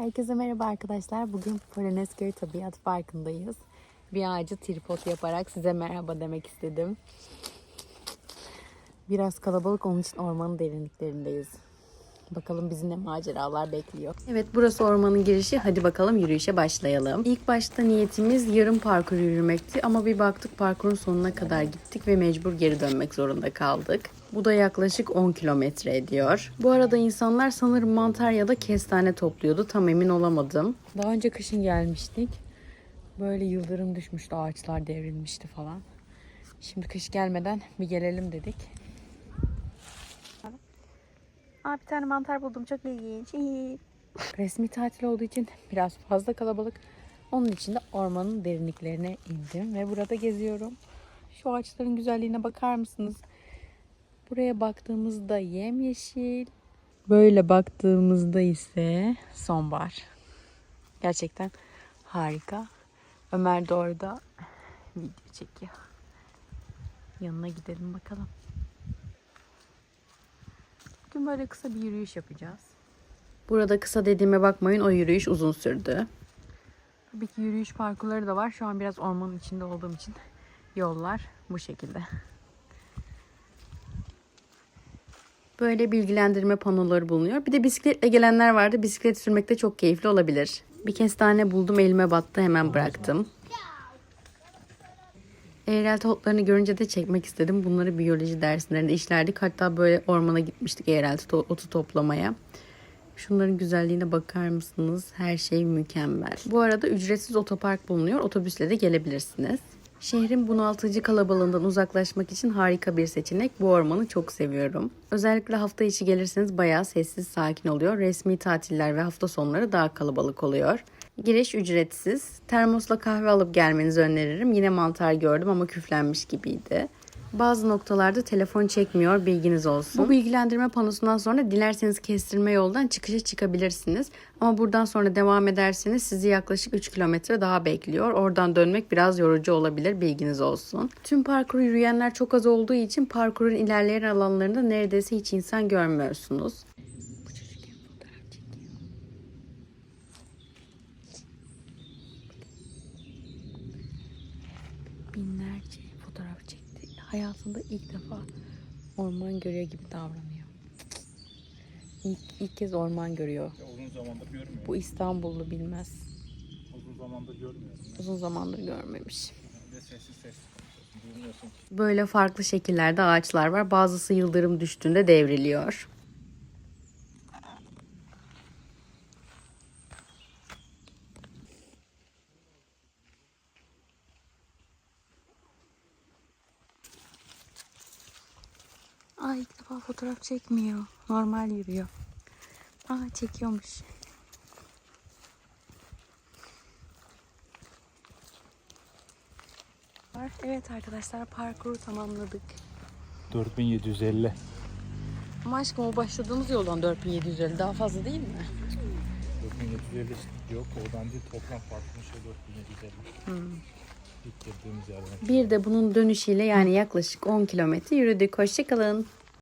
Herkese merhaba arkadaşlar. Bugün Polonezköy Tabiat Parkı'ndayız. Bir ağacı tripod yaparak size merhaba demek istedim. Biraz kalabalık onun için ormanın derinliklerindeyiz. Bakalım bizi ne maceralar bekliyor. Evet burası ormanın girişi. Hadi bakalım yürüyüşe başlayalım. İlk başta niyetimiz yarım parkur yürümekti ama bir baktık parkurun sonuna kadar gittik ve mecbur geri dönmek zorunda kaldık. Bu da yaklaşık 10 kilometre ediyor. Bu arada insanlar sanırım mantar ya da kestane topluyordu. Tam emin olamadım. Daha önce kışın gelmiştik. Böyle yıldırım düşmüştü, ağaçlar devrilmişti falan. Şimdi kış gelmeden bir gelelim dedik. Aa, bir tane mantar buldum. Çok ilginç. Resmi tatil olduğu için biraz fazla kalabalık. Onun için de ormanın derinliklerine indim ve burada geziyorum. Şu ağaçların güzelliğine bakar mısınız? Buraya baktığımızda yemyeşil. Böyle baktığımızda ise sonbahar. Gerçekten harika. Ömer de orada video çekiyor. Yanına gidelim bakalım. Bugün böyle kısa bir yürüyüş yapacağız. Burada kısa dediğime bakmayın o yürüyüş uzun sürdü. Tabii ki yürüyüş parkurları da var. Şu an biraz ormanın içinde olduğum için yollar bu şekilde. Böyle bilgilendirme panoları bulunuyor. Bir de bisikletle gelenler vardı. Bisiklet sürmek de çok keyifli olabilir. Bir kestane buldum elime battı hemen bıraktım. Eğrelti otlarını görünce de çekmek istedim. Bunları biyoloji derslerinde işlerdik. Hatta böyle ormana gitmiştik eğrelti to- otu toplamaya. Şunların güzelliğine bakar mısınız? Her şey mükemmel. Bu arada ücretsiz otopark bulunuyor. Otobüsle de gelebilirsiniz. Şehrin bunaltıcı kalabalığından uzaklaşmak için harika bir seçenek. Bu ormanı çok seviyorum. Özellikle hafta içi gelirseniz bayağı sessiz, sakin oluyor. Resmi tatiller ve hafta sonları daha kalabalık oluyor. Giriş ücretsiz. Termosla kahve alıp gelmenizi öneririm. Yine mantar gördüm ama küflenmiş gibiydi. Bazı noktalarda telefon çekmiyor bilginiz olsun. Bu bilgilendirme panosundan sonra dilerseniz kestirme yoldan çıkışa çıkabilirsiniz. Ama buradan sonra devam ederseniz sizi yaklaşık 3 kilometre daha bekliyor. Oradan dönmek biraz yorucu olabilir bilginiz olsun. Tüm parkuru yürüyenler çok az olduğu için parkurun ilerleyen alanlarında neredeyse hiç insan görmüyorsunuz. Bu çocuk hep fotoğraf çekiyor. Binlerce fotoğraf çekti. Hayatında ilk defa orman görüyor gibi davranıyor. İlk, ilk kez orman görüyor. Ya uzun zamandır görmüyorum. Bu İstanbullu bilmez. Uzun zamandır görmüyorum. Uzun zamandır görmemiş. Sessiz sessiz. Böyle farklı şekillerde ağaçlar var. Bazısı yıldırım düştüğünde devriliyor. Aa ilk defa fotoğraf çekmiyor. Normal yürüyor. Aa çekiyormuş. Evet arkadaşlar parkuru tamamladık. 4750. Ama aşkım o başladığımız yoldan 4750 daha fazla değil mi? 4750 yok oradan değil toplam farklı şey 4750. Hmm. Bir de bunun dönüşüyle yani yaklaşık 10 kilometre yürüdük. Hoşçakalın.